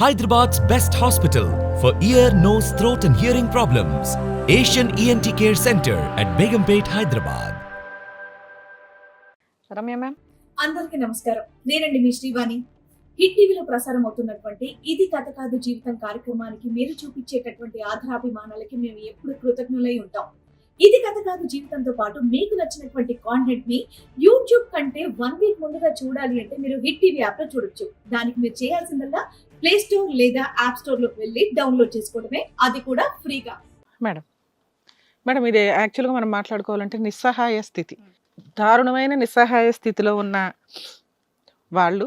Hyderabad's best hospital for ear, nose, throat, and hearing problems. Asian ENT Care Center at Begumpet, Hyderabad. Ramya ma'am అందరికీ నమస్కారం నేనండి మీ Srivani hit టీవీలో ప్రసారం అవుతున్నటువంటి ఇది కథ కాదు జీవితం కార్యక్రమానికి మీరు చూపించేటటువంటి ఆధారాభిమానాలకి మేము ఎప్పుడు కృతజ్ఞులై ఉంటాం ఇది కథ కాదు జీవితంతో పాటు మీకు నచ్చినటువంటి కాంటెంట్ని యూట్యూబ్ కంటే వన్ వీక్ ముందుగా చూడాలి అంటే మీరు హిట్ టీవీ యాప్లో చూడొచ్చు. దానికి మీరు చేయాల్సిందల్లా ప్లే స్టోర్ లేదా యాప్ స్టోర్లోకి వెళ్ళి డౌన్లోడ్ చేసుకోవడమే. అది కూడా ఫ్రీగా. మేడం మేడం ఇది యాక్చువల్గా మనం మాట్లాడుకోవాలంటే నిస్సహాయ స్థితి. దారుణమైన నిస్సహాయ స్థితిలో ఉన్న వాళ్ళు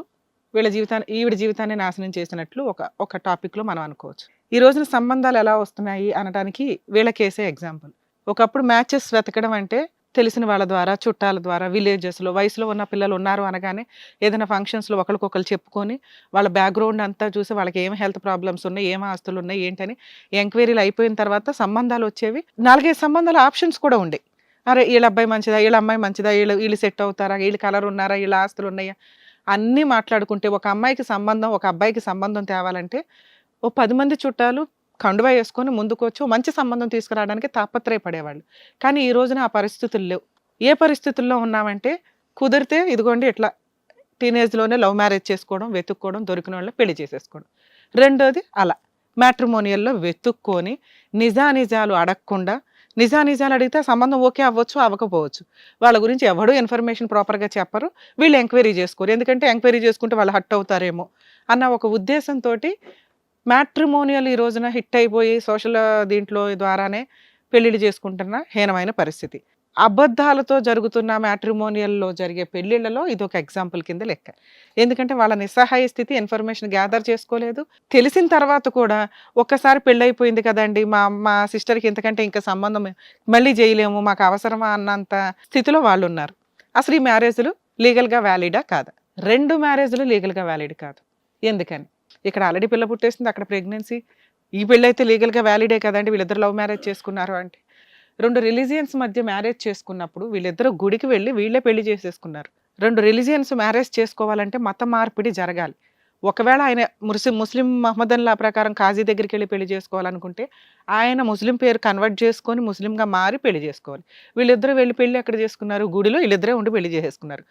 వీళ్ళ జీవితాన్ని ఈవిడ జీవితాన్ని నాశనం చేసినట్లు ఒక ఒక టాపిక్లో మనం అనుకోవచ్చు. ఈ రోజున సంబంధాలు ఎలా వస్తున్నాయి అనడానికి వీళ్ళ కేసే ఎగ్జాంపుల్ ఒకప్పుడు మ్యాచెస్ వెతకడం అంటే తెలిసిన వాళ్ళ ద్వారా చుట్టాల ద్వారా విలేజెస్లో వయసులో ఉన్న పిల్లలు ఉన్నారు అనగానే ఏదైనా ఫంక్షన్స్లో ఒకరికొకరు చెప్పుకొని వాళ్ళ బ్యాక్గ్రౌండ్ అంతా చూసి వాళ్ళకి ఏం హెల్త్ ప్రాబ్లమ్స్ ఉన్నాయి ఏం ఆస్తులు ఉన్నాయి ఏంటని ఎంక్వైరీలు అయిపోయిన తర్వాత సంబంధాలు వచ్చేవి. నాలుగైదు సంబంధాల ఆప్షన్స్ కూడా ఉండే. అరే వీళ్ళ అబ్బాయి మంచిదా వీళ్ళ అమ్మాయి మంచిదా వీళ్ళు వీళ్ళు సెట్ అవుతారా వీళ్ళు కలర్ ఉన్నారా వీళ్ళ ఆస్తులు ఉన్నాయా? అన్నీ మాట్లాడుకుంటే ఒక అమ్మాయికి సంబంధం ఒక అబ్బాయికి సంబంధం తేవాలంటే ఓ పది మంది చుట్టాలు కండువా వేసుకొని ముందుకు వచ్చి మంచి సంబంధం తీసుకురావడానికి తాపత్రయపడేవాళ్ళు. కానీ ఈ రోజున ఆ పరిస్థితులు లేవు. ఏ పరిస్థితుల్లో ఉన్నామంటే కుదిరితే ఇదిగోండి ఇట్లా టీనేజ్లోనే లవ్ మ్యారేజ్ చేసుకోవడం వెతుక్కోవడం దొరికిన వాళ్ళు పెళ్ళి చేసేసుకోవడం. రెండోది అలా. మ్యాట్రిమోనియల్లో వెతుక్కొని నిజానిజాలు అడగకుండా నిజానిజాలు అడిగితే సంబంధం ఓకే అవ్వచ్చు అవ్వకపోవచ్చు. వాళ్ళ గురించి ఎవడూ ఇన్ఫర్మేషన్ ప్రాపర్గా చెప్పరు. వీళ్ళు ఎంక్వైరీ చేసుకోరు. ఎందుకంటే ఎంక్వైరీ చేసుకుంటే వాళ్ళు హట్ అవుతారేమో అన్న ఒక ఉద్దేశంతో మ్యాట్రిమోనియల్ ఈ రోజున హిట్ అయిపోయి సోషల్ దీంట్లో ద్వారానే పెళ్ళిళ్ళు చేసుకుంటున్న హీనమైన పరిస్థితి. అబద్ధాలతో జరుగుతున్న మ్యాట్రిమోనియల్లో జరిగే పెళ్ళిళ్ళలో ఇది ఒక ఎగ్జాంపుల్ కింద లెక్క. ఎందుకంటే వాళ్ళ నిస్సహాయ స్థితి ఇన్ఫర్మేషన్ గ్యాదర్ చేసుకోలేదు. తెలిసిన తర్వాత కూడా ఒక్కసారి పెళ్ళైపోయింది కదండి మా మా సిస్టర్కి ఇంతకంటే ఇంకా సంబంధం మళ్ళీ చేయలేము మాకు అవసరమా అన్నంత స్థితిలో వాళ్ళు ఉన్నారు అసలు ఈ మ్యారేజ్లు లీగల్గా వ్యాలిడా కాదా? రెండు మ్యారేజ్లు లీగల్గా వ్యాలిడ్ కాదు. ఎందుకని? ఇక్కడ ఆల్రెడీ పిల్ల పుట్టేసింది అక్కడ ప్రెగ్నెన్సీ. ఈ పెళ్ళి అయితే లీగల్గా వ్యాలిడే కదండి వీళ్ళిద్దరు లవ్ మ్యారేజ్ చేసుకున్నారు అంటే. రెండు రిలీజియన్స్ మధ్య మ్యారేజ్ చేసుకున్నప్పుడు వీళ్ళిద్దరు గుడికి వెళ్ళి వీళ్ళే పెళ్ళి చేసేసుకున్నారు. రెండు రిలీజియన్స్ మ్యారేజ్ చేసుకోవాలంటే మత మార్పిడి జరగాలి. ఒకవేళ ఆయన ముస్లిం ముస్లిం మహమ్మదన్లా ప్రకారం కాజీ దగ్గరికి వెళ్ళి పెళ్ళి చేసుకోవాలనుకుంటే ఆయన ముస్లిం పేరు కన్వర్ట్ చేసుకొని ముస్లింగా మారి పెళ్ళి చేసుకోవాలి. వీళ్ళిద్దరూ వెళ్ళి పెళ్ళి ఎక్కడ చేసుకున్నారు? గుడిలో వీళ్ళిద్దరే ఉండి పెళ్ళి చేసేసుకున్నారు.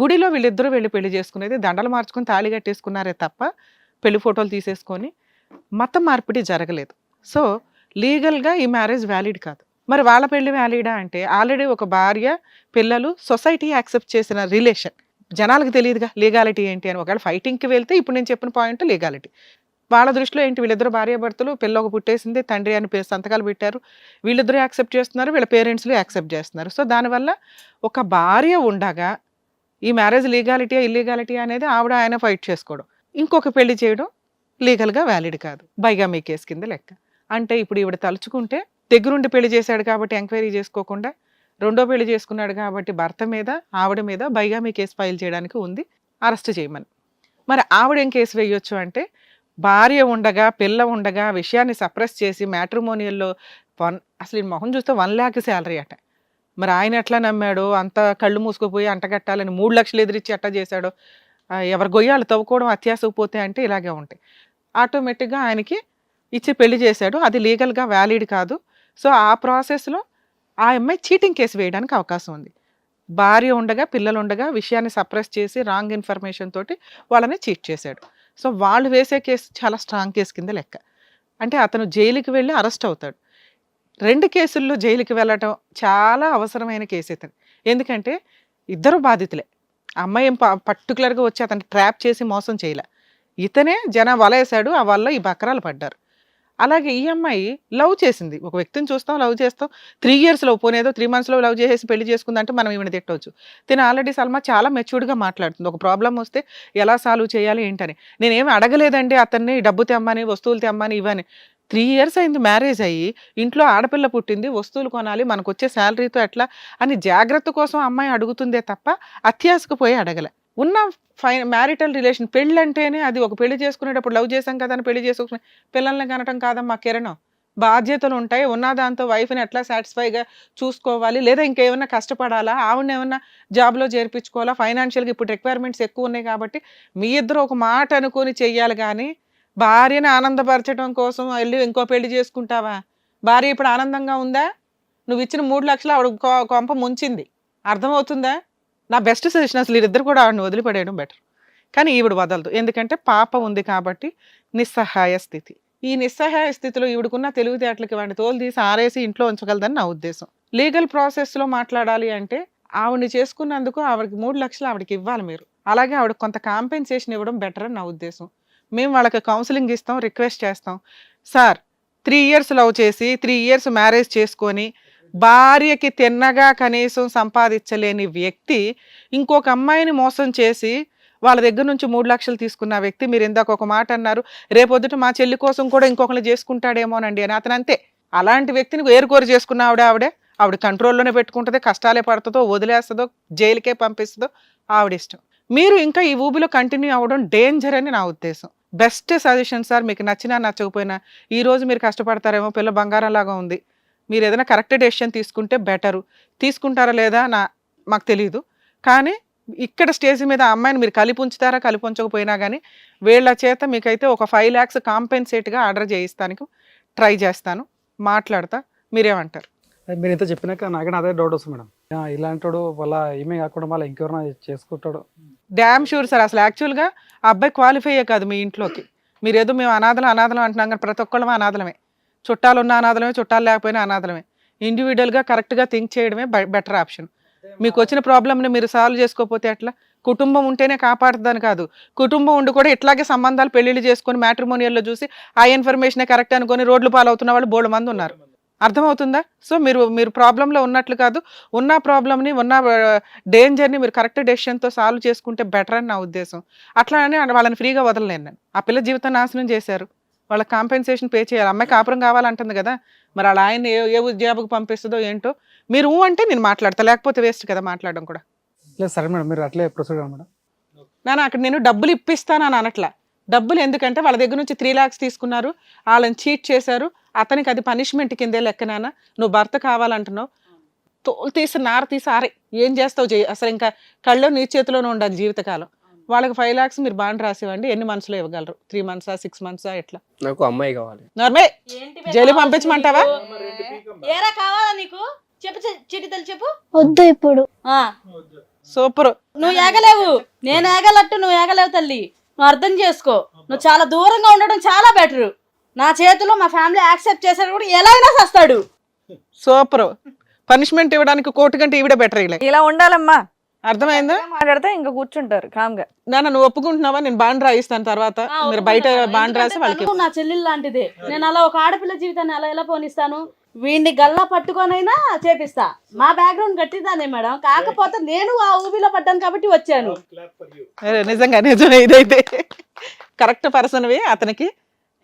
గుడిలో వీళ్ళిద్దరూ వెళ్ళి పెళ్ళి చేసుకునేది దండలు మార్చుకొని తాళి కట్టేసుకున్నారే తప్ప పెళ్ళి ఫోటోలు తీసేసుకొని మత మార్పిడి జరగలేదు. సో లీగల్గా ఈ మ్యారేజ్ వ్యాలిడ్ కాదు. మరి వాళ్ళ పెళ్ళి వ్యాలిడా అంటే ఆల్రెడీ ఒక భార్య పిల్లలు సొసైటీ యాక్సెప్ట్ చేసిన రిలేషన్. జనాలకు తెలియదుగా లీగాలిటీ ఏంటి అని. ఒకవేళ ఫైటింగ్కి వెళ్తే ఇప్పుడు నేను చెప్పిన పాయింట్ లీగాలిటీ. వాళ్ళ దృష్టిలో ఏంటి? వీళ్ళిద్దరు భార్యాభర్తలు పిల్ల ఒక పుట్టేసింది తండ్రి అని పేరు సంతకాలు పెట్టారు. వీళ్ళిద్దరూ యాక్సెప్ట్ చేస్తున్నారు వీళ్ళ పేరెంట్స్లు యాక్సెప్ట్ చేస్తున్నారు. సో దానివల్ల ఒక భార్య ఉండగా ఈ మ్యారేజ్ లీగాలిటీ ఇల్లీగాలిటీ అనేది ఆవిడ ఆయన ఫైట్ చేసుకోవడం. ఇంకొక పెళ్ళి చేయడం లీగల్గా వ్యాలిడ్ కాదు. బైగామీ కేసు కింద లెక్క. అంటే ఇప్పుడు ఈవిడ తలుచుకుంటే దగ్గరుండి పెళ్ళి చేశాడు కాబట్టి ఎంక్వైరీ చేసుకోకుండా రెండో పెళ్ళి చేసుకున్నాడు కాబట్టి భర్త మీద ఆవిడ మీద బైగామీ కేసు ఫైల్ చేయడానికి ఉంది. అరెస్ట్ చేయమని. మరి ఆవిడ ఏం కేసు వేయొచ్చు అంటే భార్య ఉండగా పిల్ల ఉండగా విషయాన్ని సప్రెస్ చేసి మ్యాట్రిమోనియల్లో వన్ అసలు ఈ మొహం చూస్తే వన్ ల్యాక్ శాలరీ అట. మరి ఆయన ఎట్లా నమ్మాడో? అంత కళ్ళు మూసుకుపోయి అంటగట్టాలని మూడు లక్షలు ఎదిరించి అట్ట చేశాడో? ఎవరి గొయ్యాలు తవ్వుకోవడం అత్యాసకు పోతే అంటే ఇలాగే ఉంటాయి. ఆటోమేటిక్గా ఆయనకి ఇచ్చి పెళ్ళి చేశాడు. అది లీగల్గా వ్యాలిడ్ కాదు. సో ఆ ప్రాసెస్లో ఆ అమ్మాయి చీటింగ్ కేసు వేయడానికి అవకాశం ఉంది. భార్య ఉండగా పిల్లలు ఉండగా విషయాన్ని సప్రెస్ చేసి రాంగ్ ఇన్ఫర్మేషన్ తోటి వాళ్ళని చీట్ చేశాడు. సో వాళ్ళు వేసే కేసు చాలా స్ట్రాంగ్ కేసు కింద లెక్క. అంటే అతను జైలుకి వెళ్ళి అరెస్ట్ అవుతాడు. రెండు కేసుల్లో జైలుకి వెళ్ళటం చాలా అవసరమైన కేసు ఇతను. ఎందుకంటే ఇద్దరు బాధితులే. ఆ అమ్మాయి ఏం ప- పర్టికులర్గా వచ్చి అతను ట్రాప్ చేసి మోసం చేయలే. ఇతనే జన వలేశాడు ఆ వల్ల ఈ బకరాలు పడ్డారు. అలాగే ఈ అమ్మాయి లవ్ చేసింది. ఒక వ్యక్తిని చూస్తాం లవ్ చేస్తాం. త్రీ ఇయర్స్లో పోనేదో త్రీ మంత్స్లో లవ్ చేసేసి పెళ్ళి చేసుకుందంటే మనం ఈమెను తిట్టవచ్చు తిన ఆల్రెడీ సల్మా చాలా మెచ్యూర్డ్గా మాట్లాడుతుంది. ఒక ప్రాబ్లం వస్తే ఎలా సాల్వ్ చేయాలి ఏంటని. నేనేమి అడగలేదండి అతన్ని డబ్బు తెమ్మని వస్తువులు తెమ్మని ఇవని. త్రీ ఇయర్స్ అయింది మ్యారేజ్ అయ్యి ఇంట్లో ఆడపిల్ల పుట్టింది వస్తువులు కొనాలి మనకు వచ్చే శాలరీతో ఎట్లా అని జాగ్రత్త కోసం అమ్మాయి అడుగుతుందే తప్ప అత్యాశకు పోయి అడగలే. ఉన్న ఫై మ్యారిటల్ రిలేషన్ పెళ్ళి అంటేనే అది ఒక పెళ్ళి చేసుకునేటప్పుడు లవ్ చేసాం కదా అని పెళ్ళి చేసుకునే పిల్లల్ని కనటం కాదమ్మా కిరణం. బాధ్యతలు ఉంటాయి ఉన్న దాంతో వైఫ్ని ఎట్లా సాటిస్ఫైగా చూసుకోవాలి లేదా ఇంకేమైనా కష్టపడాలా ఆవిడని ఏమన్నా జాబ్లో చేర్పించుకోవాలా ఫైనాన్షియల్గా ఇప్పుడు రిక్వైర్మెంట్స్ ఎక్కువ ఉన్నాయి కాబట్టి మీ ఇద్దరు ఒక మాట అనుకొని చెయ్యాలి కానీ భార్యని ఆనందపరచడం కోసం వెళ్ళి ఇంకో పెళ్ళి చేసుకుంటావా? భార్య ఇప్పుడు ఆనందంగా ఉందా? నువ్వు ఇచ్చిన మూడు లక్షలు ఆవిడ కొంప ముంచింది. అర్థమవుతుందా? నా బెస్ట్ సజెషన్ అసలు వీరిద్దరు కూడా ఆవిడని వదిలిపడేయడం బెటర్ కానీ ఈవిడ వదలదు. ఎందుకంటే పాప ఉంది కాబట్టి నిస్సహాయ స్థితి. ఈ నిస్సహాయ స్థితిలో ఈవిడకున్న తెలివితేటలకి వాడిని తోలు తీసి ఆరేసి ఇంట్లో ఉంచగలదని నా ఉద్దేశం. లీగల్ ప్రాసెస్లో మాట్లాడాలి అంటే ఆవిడని చేసుకున్నందుకు ఆవిడకి మూడు లక్షలు ఆవిడకి ఇవ్వాలి మీరు. అలాగే ఆవిడ కొంత కాంపెన్సేషన్ ఇవ్వడం బెటర్ అని నా ఉద్దేశం. మేము వాళ్ళకి కౌన్సిలింగ్ ఇస్తాం రిక్వెస్ట్ చేస్తాం. సార్ త్రీ ఇయర్స్ లవ్ చేసి త్రీ ఇయర్స్ మ్యారేజ్ చేసుకొని భార్యకి తిన్నగా కనీసం సంపాదించలేని వ్యక్తి ఇంకొక అమ్మాయిని మోసం చేసి వాళ్ళ దగ్గర నుంచి మూడు లక్షలు తీసుకున్న వ్యక్తి మీరు ఇందాక ఒక మాట అన్నారు రేపొద్దుట మా చెల్లి కోసం కూడా ఇంకొకరిని చేసుకుంటాడేమోనండి అని అతను అంతే. అలాంటి వ్యక్తిని ఏరుకోరు చేసుకున్న ఆవిడ ఆవిడే ఆవిడ కంట్రోల్లోనే పెట్టుకుంటుంది కష్టాలే పడుతుందో వదిలేస్తుందో జైలుకే పంపిస్తుందో ఆవిడ ఇష్టం. మీరు ఇంకా ఈ ఊబిలో కంటిన్యూ అవ్వడం డేంజర్ అని నా ఉద్దేశం. బెస్ట్ సజెషన్ సార్ మీకు నచ్చినా నచ్చకపోయినా ఈరోజు మీరు కష్టపడతారేమో పిల్ల బంగారం లాగా ఉంది. మీరు ఏదైనా కరెక్ట్ డెసిషన్ తీసుకుంటే బెటరు. తీసుకుంటారా లేదా నా మాకు తెలియదు కానీ ఇక్కడ స్టేజ్ మీద అమ్మాయిని మీరు కలిపి ఉంచుతారా కలిపి ఉంచకపోయినా కానీ వీళ్ళ చేత మీకైతే ఒక ఫైవ్ ల్యాక్స్ కాంపెన్సేట్గా ఆర్డర్ చేయిస్తానికి ట్రై చేస్తాను. మాట్లాడతా మీరేమంటారు? అది మీరు ఇంత చెప్పినాక నాకైనా అదే డౌట్ వస్తుంది మేడం. ఇలాంటి ఇలాంటోడు వాళ్ళ ఏమీ కాకుండా మళ్ళీ ఇంకెవరైనా చేసుకుంటాడు. డ్యామ్ షూర్ సార్ అసలు యాక్చువల్గా ఆ అబ్బాయి అయ్యే కాదు మీ ఇంట్లోకి. మీరు ఏదో మేము అనాథలం అనాథలం అంటున్నాం కానీ ప్రతి ఒక్కళ్ళం అనాథలమే. చుట్టాలు ఉన్న అనాథలమే చుట్టాలు లేకపోయినా అనాథలమే. ఇండివిజువల్గా కరెక్ట్గా థింక్ చేయడమే బెటర్ ఆప్షన్ మీకు వచ్చిన ప్రాబ్లమ్ని మీరు సాల్వ్ చేసుకోకపోతే ఎట్లా? కుటుంబం ఉంటేనే కాపాడుతుందని కాదు. కుటుంబం ఉండి కూడా ఇట్లాగే సంబంధాలు పెళ్ళిళ్ళు చేసుకొని మ్యాట్రిమోనియల్లో చూసి ఆ ఇన్ఫర్మేషనే కరెక్ట్ అనుకొని రోడ్లు పాలవుతున్న వాళ్ళు బోడు మంది ఉన్నారు. అర్థమవుతుందా? సో మీరు మీరు ప్రాబ్లంలో ఉన్నట్లు కాదు. ఉన్న ప్రాబ్లమ్ని ఉన్న డేంజర్ని మీరు కరెక్ట్ డెసిషన్తో సాల్వ్ చేసుకుంటే బెటర్ అని నా ఉద్దేశం. అట్లా అని వాళ్ళని ఫ్రీగా వదలలేను నేను. ఆ పిల్ల జీవితం నాశనం చేశారు. వాళ్ళ కాంపెన్సేషన్ పే చేయాలి. అమ్మాయి కాపురం కావాలంటుంది కదా. మరి వాళ్ళ ఆయన ఏ ఏ ఉద్యోగకు పంపిస్తుందో ఏంటో మీరు ఊ అంటే నేను మాట్లాడతా. లేకపోతే వేస్ట్ కదా మాట్లాడడం కూడా. లేదు సరే మేడం. మీరు అట్లే ప్రొసీడ్ మేడం. నాన్న అక్కడ నేను డబ్బులు ఇప్పిస్తాను అని అనట్లా. డబ్బులు ఎందుకంటే వాళ్ళ దగ్గర నుంచి త్రీ లాక్స్ తీసుకున్నారు. వాళ్ళని చీట్ చేశారు. అతనికి అది పనిష్మెంట్ కిందే లెక్కనాన నువ్వు భర్త కావాలంటున్నావు. తోలు తీసి నార తీసి ఆరే ఏం చేస్తావు చేయి అసలు ఇంకా కళ్ళు నీ చేతిలోనే ఉండాలి జీవితకాలం. వాళ్ళకి ఫైవ్ లాక్స్ మీరు బాండ్ రాసివ్వండి. ఎన్ని మంత్స్లో ఇవ్వగలరు? త్రీ మంత్సా సిక్స్ మంత్సా ఎట్లా? నాకు అమ్మాయి కావాలి. నార్మే జైలు పంపించమంటావా? ఏరా కావాలా నీకు? చెప్పు చిటితలు చెప్పు. వద్దు ఇప్పుడు. ఆ. సూపర్. నువ్వు ఏగలేవు. నేను ఏగలట్టు నువ్వు ఏగలేవు తల్లి. నువ్వు అర్థం చేసుకో. నువ్వు చాలా దూరంగా ఉండడం చాలా బెటర్. నా చేతిలో మా ఫ్యామిలీ యాక్సెప్ట్ చేశాడు కూడా ఎలా అయినా సస్తాడు సూపర్. పనిష్మెంట్ ఇవ్వడానికి కోర్టు కంటే ఈవిడ బెటర్ ఇలా ఇలా ఉండాలమ్మా. అర్థమైందా? మాట్లాడితే ఇంకా కూర్చుంటారు కామ్గా నాన్న నువ్వు ఒప్పుకుంటున్నావా? నేను బాండ్ రాయిస్తాను తర్వాత. మీరు బయట. బాండ్ రాసి వాళ్ళకి నా చెల్లెలు లాంటిదే. నేను అలా ఒక ఆడపిల్ల జీవితాన్ని అలా ఎలా పోనిస్తాను? వీడిని గల్లా పట్టుకొనైనా చేపిస్తా. మా బ్యాక్గ్రౌండ్ గట్టిదానే మేడం. కాకపోతే నేను ఆ ఊబిలో పడ్డాను కాబట్టి వచ్చాను. నిజంగా నిజమే ఇదైతే. కరెక్ట్ పర్సన్వి అతనికి.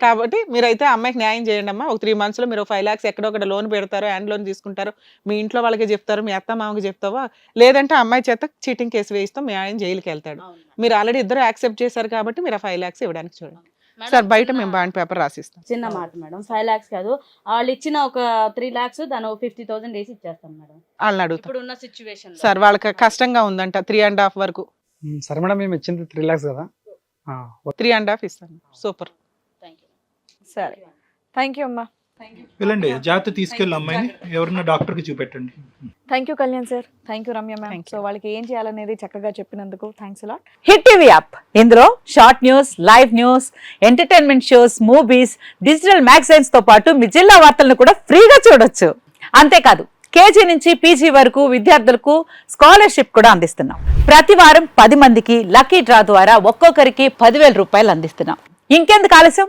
కాబట్టి మీరైతే అమ్మాయికి న్యాయం చేయండి అమ్మా ఒక త్రీ మంత్స్లో మీరు ఫైవ్ ల్యాక్స్ ఎక్కడో ఒకటి లోన్ పెడతారు హ్యాండ్ లోన్ తీసుకుంటారు మీ ఇంట్లో వాళ్ళకి చెప్తారు మీ అత్త మామకి చెప్తావా? లేదంటే అమ్మాయి చేత చీటింగ్ కేసు వేయిస్తాం మీ ఆయన జైలుకి వెళ్తాడు. మీరు ఆల్రెడీ ఇద్దరు యాక్సెప్ట్ చేశారు కాబట్టి మీరు ఆ ఫైవ్ ల్యాక్స్ ఇవ్వడానికి చూడండి. సార్ బయట మేము బాండ్ పేపర్ రాసిస్తాం. చిన్న మాట మేడం. ఫైవ్ లాక్స్ కాదు. వాళ్ళు ఇచ్చిన ఒక త్రీ లాక్స్ దాని ఫిఫ్టీ థౌసండ్ వేసి ఇచ్చేస్తాను మేడం. వాళ్ళని అడుగుతాం. ఇప్పుడు ఉన్న సిచ్యువేషన్ సార్ వాళ్ళకి కష్టంగా ఉందంట త్రీ అండ్ హాఫ్ వరకు. సరే మేడం మేము ఇచ్చింది త్రీ ల్యాక్స్ కదా. ఆ. త్రీ అండ్ హాఫ్ ఇస్తాను సూపర్. సరే. థ్యాంక్ యూ అమ్మా. వెళ్ళండి జాగ్రత్త తీసుకెళ్ళి అమ్మాయిని ఎవరన్నా డాక్టర్కి చూపెట్టండి. Thank you Kalyan sir thank you Ramya ma'am so వాళ్ళకి ఏం చేయాలనేది చక్కగా చెప్పినందుకు thanks lot Hit TV app ఇందులో short news live news entertainment shows movies digital మ్యాగజైన్స్తో పాటు మీ జిల్లా వార్తలను కూడా ఫ్రీగా చూడొచ్చు. అంతేకాదు కేజీ నుంచి పీజీ వరకు విద్యార్థులకు స్కాలర్షిప్ కూడా అందిస్తున్నాం. ప్రతి వారం పది మందికి లక్కీ డ్రా ద్వారా ఒక్కొక్కరికి పదివేల రూపాయలు అందిస్తున్నాం. ఇంకెందుకు ఆలస్యం?